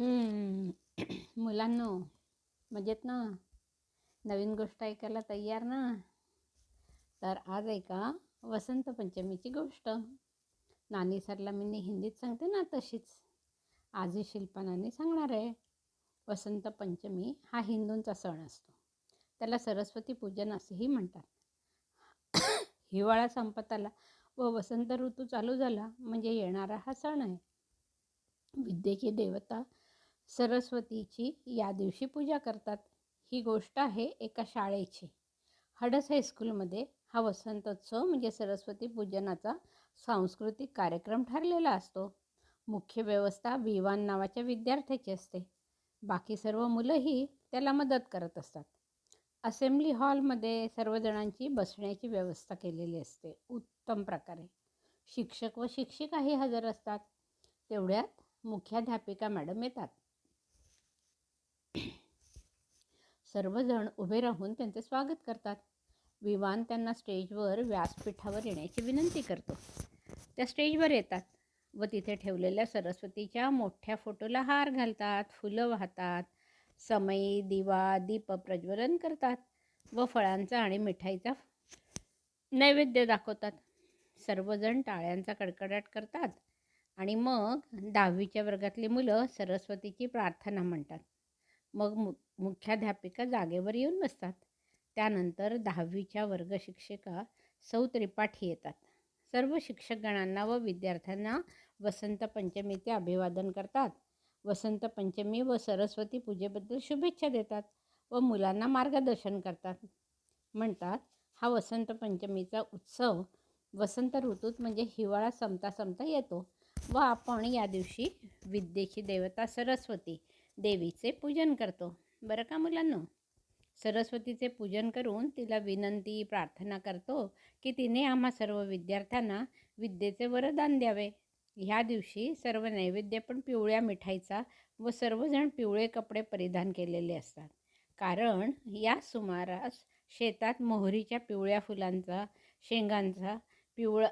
मुलांनो मजेत ना? नवीन गोष्ट ऐकायला तयार ना? तर आज ऐका वसंत पंचमीची गोष्ट. नानी सरला मी हिंदीत सांगते ना तशीच. आजही शिल्पा नानी सांगणार आहे. वसंत पंचमी हा हिंदूंचा सण असतो. त्याला सरस्वती पूजन असेही म्हणतात. हिवाळा संपत आला व वसंत ऋतू चालू झाला म्हणजे येणारा हा सण आहे. विद्येची देवता सरस्वतीची या दिवशी पूजा करतात. ही गोष्ट आहे एका शाळेची. हडस हायस्कूलमध्ये हा वसंतोत्सव म्हणजे सरस्वती पूजनाचा सांस्कृतिक कार्यक्रम ठरलेला असतो. मुख्य व्यवस्था विवान नावाच्या विद्यार्थ्याची असते. बाकी सर्व मुलंही त्याला मदत करत असतात. असेंब्ली हॉलमध्ये सर्वजणांची बसण्याची व्यवस्था केलेली असते. उत्तम प्रकारे. शिक्षक व शिक्षिकाही हजर असतात. तेवढ्यात मुख्याध्यापिका मॅडम येतात. सर्वजण उभे राहून त्यांचे स्वागत करतात. विवान त्यांना स्टेजवर व्यासपीठावर येण्याची विनंती करतो. त्या स्टेजवर येतात व तिथे ठेवलेल्या सरस्वतीच्या मोठ्या फोटोला हार घालतात फुलं वाहतात समयी दिवा दीप प्रज्वलन करतात व फळांचा आणि मिठाईचा नैवेद्य दाखवतात. सर्वजण टाळ्यांचा कडकडाट करतात आणि मग दहावीच्या वर्गातली मुलं सरस्वतीची प्रार्थना म्हणतात. मग मु मुख्याध्यापिका जागेवर येऊन बसतात. त्यानंतर दहावीच्या वर्ग शिक्षिका सौ त्रिपाठी येतात. सर्व शिक्षकगणांना व विद्यार्थ्यांना वसंत पंचमीचे अभिवादन करतात. वसंत पंचमी व सरस्वती पूजेबद्दल शुभेच्छा देतात व मुलांना मार्गदर्शन करतात. म्हणतात हा वसंत पंचमीचा उत्सव वसंत ऋतूत म्हणजे हिवाळा संपता संपता येतो व आपण या दिवशी विद्येची देवता सरस्वती देवीचे पूजन करतो. बरं का मुलांना? सरस्वतीचे पूजन करून तिला विनंती प्रार्थना करतो की तिने आम्हा सर्व विद्यार्थ्यांना विद्येचे वरदान द्यावे. ह्या दिवशी सर्व नैवेद्य पण पिवळ्या मिठाईचा व सर्वजण पिवळे कपडे परिधान केलेले असतात. कारण या सुमारास शेतात मोहरीच्या पिवळ्या फुलांचा शेंगांचा पिवळा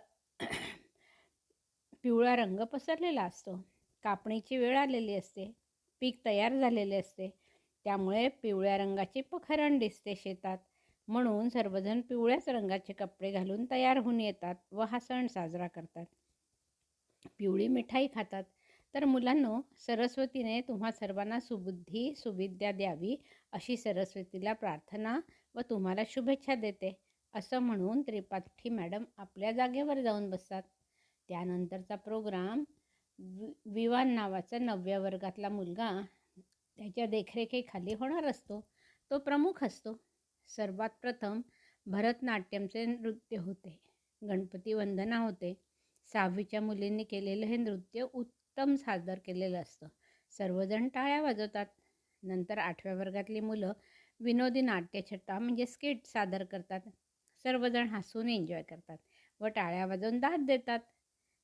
पिवळा रंग पसरलेला असतो. कापणीची वेळ आलेली असते. पीक तयार झालेले असते. त्यामुळे पिवळ्या रंगाची पखरण दिसते शेतात. म्हणून सर्वजण पिवळ्याच रंगाचे कपडे घालून तयार होऊन येतात व हा सण साजरा करतात. पिवळी मिठाई खातात. तर मुलांनो सरस्वतीने तुम्हा सर्वांना सुबुद्धी सुविद्या द्यावी अशी सरस्वतीला प्रार्थना व तुम्हाला शुभेच्छा देते. असं म्हणून त्रिपाठी मॅडम आपल्या जागेवर जाऊन बसतात. त्यानंतरचा प्रोग्राम वि विवान नावाचा नवव्या वर्गातला मुलगा त्याच्या देखरेखीखाली होणार असतो. तो प्रमुख असतो. सर्वात प्रथम भरतनाट्यमचे नृत्य होते. गणपती वंदना होते. सहावीच्या मुलींनी केलेलं हे नृत्य उत्तम सादर केलेलं असतं. सर्वजण टाळ्या वाजवतात. नंतर आठव्या वर्गातली मुलं विनोदी नाट्यछटा म्हणजे स्किट सादर करतात. सर्वजण हसून एन्जॉय करतात व टाळ्या वाजवून दाद देतात.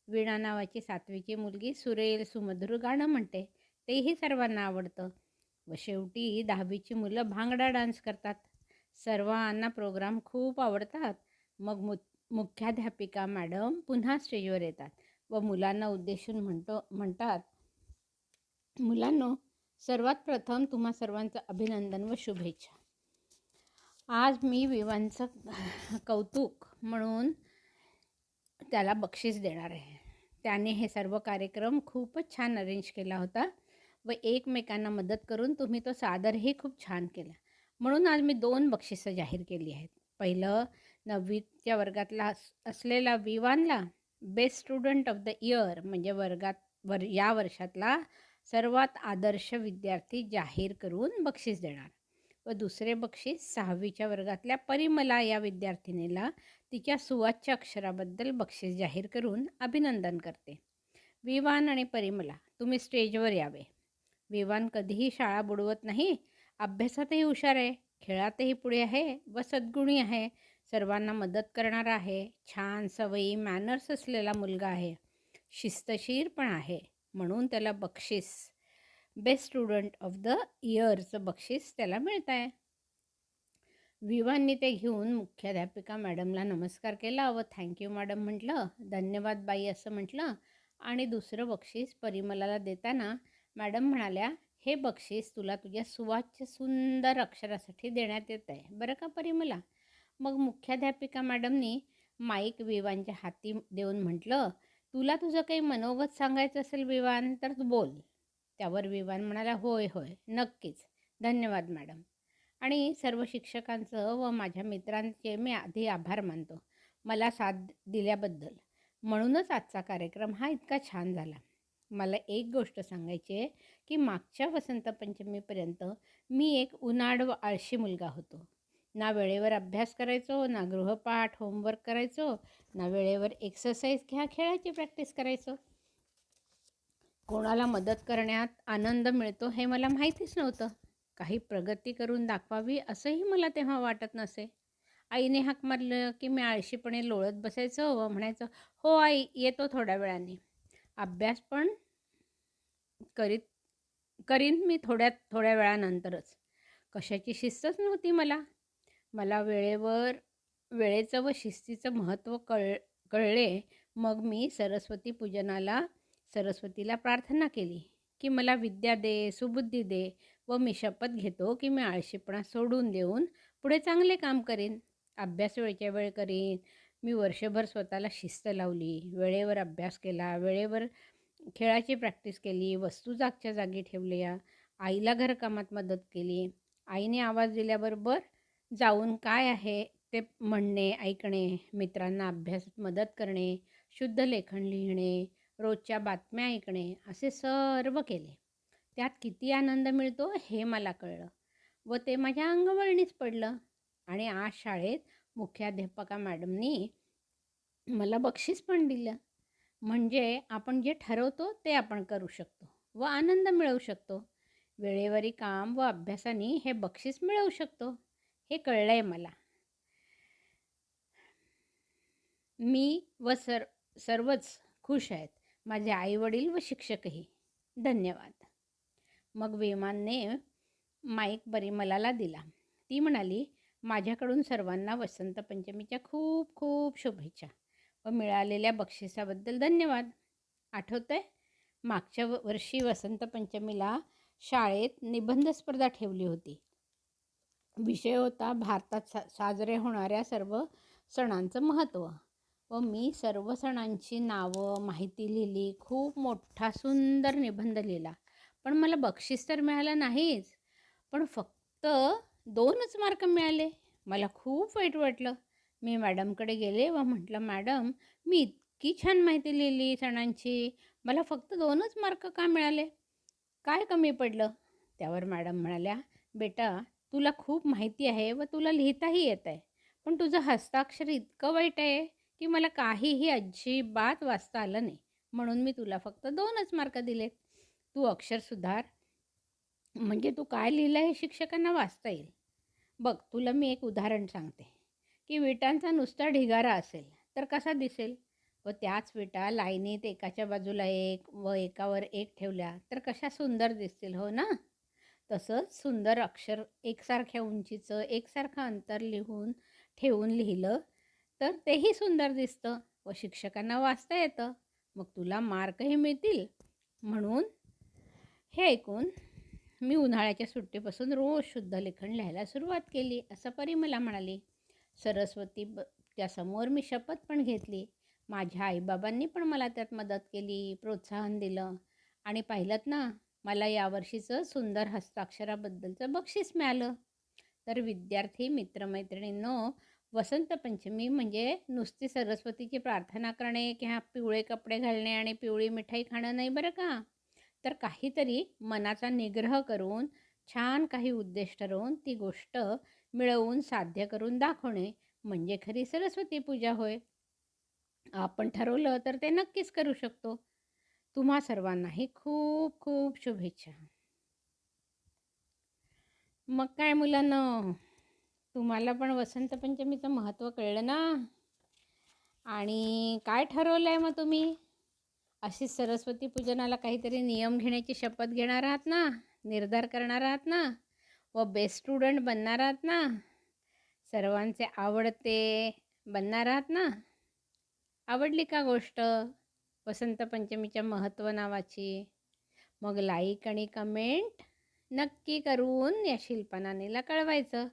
वीणा नावाची सातवीची मुलगी सुरेल सुमधुर गाणं म्हणते. तेही सर्वांना आवडतं. व शेवटी दहावीची मुलं भांगडा डान्स करतात. सर्वांना प्रोग्राम खूप आवडतात. मग मु मुख्याध्यापिका मॅडम पुन्हा स्टेजवर येतात व मुलांना उद्देशून म्हणतो म्हणतात मुलांनो सर्वात प्रथम तुम्हा सर्वांचं अभिनंदन व शुभेच्छा. आज मी विवांचं कौतुक म्हणून त्याला बक्षीस देणार आहे. त्याने हे सर्व कार्यक्रम खूपच छान अरेंज केला होता. व एकमेकांना मदत करून तुम्ही तो सादरही खूप छान केला. म्हणून आज मी दोन बक्षिसं जाहीर केली आहेत. पहिलं नववीच्या वर्गातला अस असलेला विवानला best student of the year म्हणजे वर्गात वर या वर्षातला सर्वात आदर्श विद्यार्थी जाहीर करून बक्षीस देणार. व दुसरे बक्षीस सहावीच्या वर्गातल्या परिमला या विद्यार्थिनीला तिच्या सुवाच्य अक्षराबद्दल बक्षीस जाहीर करून अभिनंदन करते. विवान आणि परिमला तुम्ही स्टेजवर यावे. विवान कधीही शाळा बुडवत नाही. अभ्यासातही हुशार आहे खेळातही पुढे आहे व सद्गुणी आहे. सर्वांना मदत करणारा आहे. छान सवयी मॅनर्स असलेला मुलगा आहे. शिस्तशीर पण आहे. म्हणून त्याला बक्षीस. बेस्ट स्टुडंट ऑफ द इयरचं बक्षीस त्याला मिळत आहे विवांनी ते घेऊन मुख्याध्यापिका मॅडमला नमस्कार केला व थँक्यू मॅडम म्हटलं धन्यवाद बाई असं म्हटलं. आणि दुसरं बक्षीस परिमलाला देताना मॅडम म्हणाल्या हे बक्षीस तुला तुझ्या सुवाच्य सुंदर अक्षरासाठी देण्यात येत आहे. बरं का परिमला? मग मुख्याध्यापिका मॅडमनी माईक विवानच्या हाती देऊन म्हटलं तुला तुझं काही मनोगत सांगायचं असेल विवान तर तू बोल. त्यावर विवान म्हणाला होय होय नक्कीच. धन्यवाद मॅडम. आणि सर्व शिक्षकांचं व माझ्या मित्रांचे मी आधी आभार मानतो. मला साथ दिल्याबद्दल. म्हणूनच आजचा कार्यक्रम हा इतका छान झाला. मला एक गोष्ट सांगायची आहे की मागच्या वसंत पंचमीपर्यंत मी एक उन्हाळ व आळशी मुलगा होतो. ना वेळेवर अभ्यास करायचो ना गृहपाठ होमवर्क करायचो ना वेळेवर एक्सरसाइज किंवा खेळायची प्रॅक्टिस करायचो. कोणाला मदत करण्यात आनंद मिळतो हे मला माहितीच नव्हतं. काही प्रगती करून दाखवावी असंही मला तेव्हा वाटत नसे. आईने हाक मारलं की मी आळशीपणे लोळत बसायचं व म्हणायचं हो आई येतो थोड्या वेळाने. अभ्यास पण करीत करीन मी थोड्या थोड्या वेळानंतरच. कशाची शिस्तच नव्हती मला. मला वेळेवर वेळेचं व शिस्तीचं महत्त्व कळ कळले. मग मी सरस्वती पूजनाला सरस्वतीला प्रार्थना केली की मला विद्या दे सुबुद्धी दे व मी शपथ घेतो की मी आळशीपणा सोडून देऊन पुढे चांगले काम करीन. अभ्यास वेळच्या वेळ करीन. मी वर्षभर स्वतःला शिस्त लावली वेळेवर अभ्यास केला वेळेवर खेळाची प्रॅक्टिस केली वस्तू जागच्या जागी ठेवल्या आईला घरकामात मदत केली. आईने आवाज दिल्याबरोबर जाऊन काय आहे ते म्हणणे ऐकणे मित्रांना अभ्यासात मदत करणे शुद्ध लेखन लिहिणे रोजच्या बातम्या ऐकणे असे सर्व केले. त्यात किती आनंद मिळतो हे मला कळलं व ते माझ्या अंगवळणीच पडलं आणि आज शाळेत मुख्याध्यापका मॅडमनी मला बक्षीस पण दिलं. म्हणजे आपण जे ठरवतो ते आपण करू शकतो व आनंद मिळवू शकतो. वेळेवरी काम व अभ्यासाने हे बक्षीस मिळवू शकतो हे कळलं आहे मला. मी व सर सर्वच खुश आहेत माझे आईवडील व शिक्षकही. धन्यवाद. मग विमानने माईक बरी मलाला दिला. ती म्हणाली माझ्याकडून सर्वांना वसंत पंचमीच्या खूप खूप शुभेच्छा. व मिळालेल्या बक्षिसाबद्दल धन्यवाद. आठवतं आहे मागच्या वर्षी वसंत पंचमीला शाळेत निबंध स्पर्धा ठेवली होती. विषय होता भारतात सा साजरे होणाऱ्या सर्व सणांचं महत्त्व. व मी सर्व सणांची नावं माहिती लिहिली खूप मोठा सुंदर निबंध लिहिला. पण मला बक्षीस तर मिळालं नाहीच. पण फक्त दोनच मार्क मिळाले. मला खूप वाईट वाटलं. मी मॅडमकडे गेले व म्हटलं मॅडम मी इतकी छान माहिती लिहिली सणांची. मला फक्त दोनच मार्क का मिळाले? काय कमी पडलं? त्यावर मॅडम म्हणाल्या बेटा तुला खूप माहिती आहे व तुला लिहिताही येत आहे. पण तुझं हस्ताक्षर इतकं वाईट आहे की मला काहीही अजिबात वाचता आलं नाही. म्हणून मी तुला फक्त दोनच मार्क दिलेत. तू अक्षर सुधार. म्हणजे तू काय लिहिलं हे शिक्षकांना वाचता येईल. बघ तुला मी एक उदाहरण सांगते. की विटांचा नुसता ढिगारा असेल तर कसा दिसेल? व त्याच विटा लाईनीत एकाच्या बाजूला एक व एकावर एक ठेवल्या तर कशा सुंदर दिसतील हो ना? तसंच सुंदर अक्षर एकसारख्या उंचीचं एकसारखं अंतर लिहून ठेवून लिहिलं तर तेही सुंदर दिसतं व शिक्षकांना वाचता येतं. मग तुला मार्कही मिळतील. म्हणून हे ऐकून मी उन्हाळ्याच्या सुट्टीपासून रोज शुद्ध लेखन लिहायला सुरुवात केली असं परी मला म्हणाली. सरस्वती ब त्यासमोर मी शपथ पण घेतली. माझ्या आईबाबांनी पण मला त्यात मदत केली प्रोत्साहन दिलं. आणि पाहिलं ना मला यावर्षीचं सुंदर हस्ताक्षराबद्दलचं बक्षीस मिळालं. तर विद्यार्थी मित्रमैत्रिणींनो वसंत पंचमी म्हणजे नुसती सरस्वतीची प्रार्थना करणे किंवा पिवळे कपडे घालणे आणि पिवळी मिठाई खाणं नाही बरं का? तर काहीतरी मनाचा निग्रह करून छान काही उद्देश ठरवून ती गोष्ट मिळवून साध्य करून दाखवणे म्हणजे खरी सरस्वती पूजा होय. आपण ठरवलं तर ते नक्कीच करू शकतो. तुम्हा सर्वांनाही खूप खूप शुभेच्छा. मग काय मुलांना? तुम्हाला पण वसंत पंचमीचं महत्त्व कळलं ना? आणि काय ठरवलं आहे मग तुम्ही? अशी सरस्वती पूजनाला काहीतरी नियम घेण्याची शपथ घेणार आहात ना? निर्धार करणार आहात ना? व बेस्ट स्टुडंट बनणार आहात ना? सर्वांचे आवडते बनणार आहात ना? आवडली का गोष्ट? वसंत पंचमीच्या महत्त्व नावाची. मग लाईक आणि कमेंट नक्की करून या शिल्पनानीला कळवायचं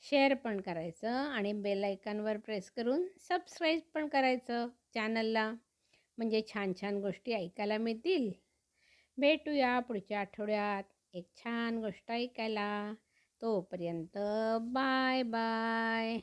शेअर पण करायचं आणि बेल आयकॉनवर प्रेस करून सबस्क्राईब पण करायचं चॅनलला म्हणजे छान छान गोष्टी ऐकायला मिळतील. भेटूया पुढच्या आठवड्यात. एक छान गोष्ट ऐकायला. तोपर्यंत बाय बाय